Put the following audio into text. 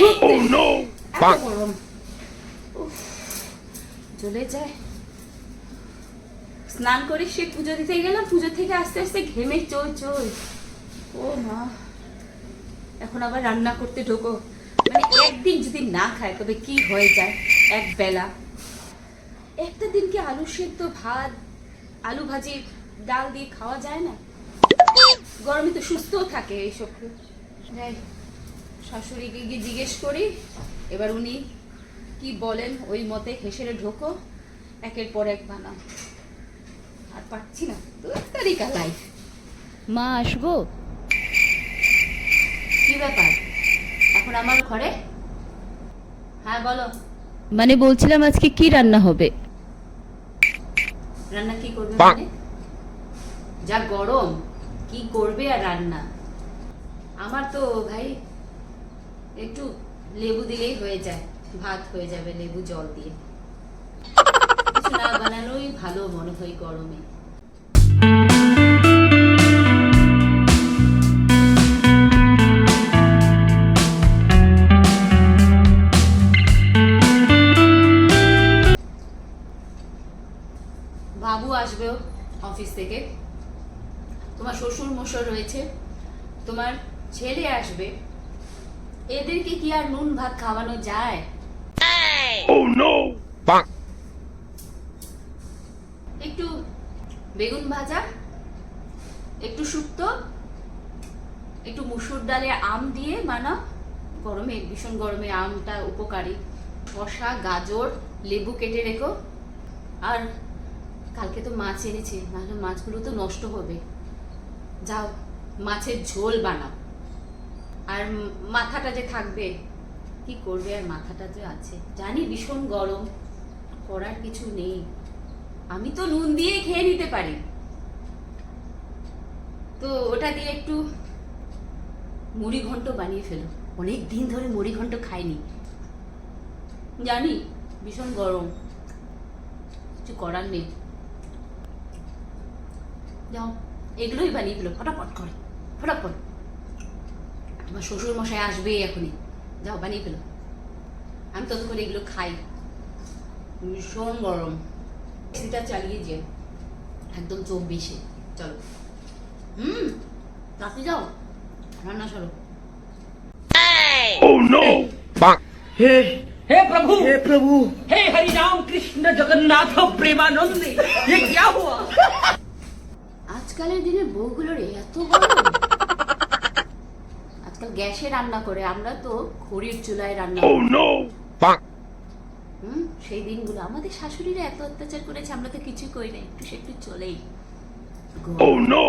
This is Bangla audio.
Oh no! এত গরম চলে যায়। স্নান করে সে পুজো দিতে গেলাম পুজো থেকে আস্তে আস্তে ঘেমে চই চই ও মা। এখন আবার রান্না করতে ঢোকো। মানে একদিন যদি না খায় তবে কি হয়ে যায়? এক বেলা। একটা দিন কি আলু সেদ্ধ ভাত আলু ভাজি ডাল দিয়ে খাওয়া যায় না? গরমে তো সুস্থও থাকে এইসব। যাই। শাশুড়িকে গিয়ে জিজ্ঞেস করি এবার উনি কি বলেন ওই মতে হেসেরে ঢোকো একের পর এক বানাও আর পাচ্ছি না তারিকা লাইফ মা আসব? কি ব্যাপার? এখন আমার ঘরে? হ্যাঁ বলো। মানে বলছিলাম আজকে কি রান্না হবে? রান্না কি করবে মানে? যা গরম কি করবে আর রান্না? আমার তো ভাই একটু লেবু দিলেই হয়ে যায়। ভাত হয়ে যাবে লেবু জল দিয়ে। কিছু না বানানোই ভালো মনে হয় গরমে। বাবু আসবে অফিস থেকে। তোমার শ্বশুর মশার রয়েছে। তোমার ছেলে আসবে। এদেরকে কি আর নুন ভাত খাওয়ানো যায়? Oh. একটু বেগুন ভাজা একটু শুক্তো একটু মুসুর ডালে আম দিয়ে বানাও। গরমে ভীষণ গরমে আমটা উপকারী। শশা গাজর লেবু কেটে রেখো। আর কালকে তো মাছ এনেছে নাহলে মাছগুলো তো নষ্ট হবে। যাও মাছের ঝোল বানাও। আর মাথাটা যে থাকবে, কি করবে আর মাথাটা যে আছে? জানি ভীষণ গরম, করার কিছু নেই। আমি তো নুন দিয়ে খেয়ে নিতে পারি। তো ওটা দিয়ে একটু মুড়ি ঘন্ট বানিয়ে ফেলো। অনেক দিন ধরে মুড়ি ঘন্ট খাইনি। জানি, ভীষণ গরম। কিছু করার নেই। যাও, এগুলোই বানিয়ে ফেলো। ফটাফট করে, ফটাফট। তোমার শ্বশুর মশাই আসবে এখনই যাও বানিয়ে ফেলো আমি তত করে এগুলো খাই ভীষণ গরম এসিটা চালিয়ে যে একদম চোখ বেশি চলো হুম রাতে যাও রান্না সরো Oh no! Bonk. हे हे प्रभु हे प्रभु हे हरि राम कृष्ण जगन्नाथ प्रेमानंद ये क्या हुआ আজকালের দিনে বউগুলোর এত গরম আজকাল গ্যাসে রান্না করে আমরা তো খড়ির চুলায় রান্না oh, সেই দিনগুলো আমাদের শাশুড়িরা এত অত্যাচার করেছে আমরা তো কিছু করি না একটু সে একটু চলেই। oh, no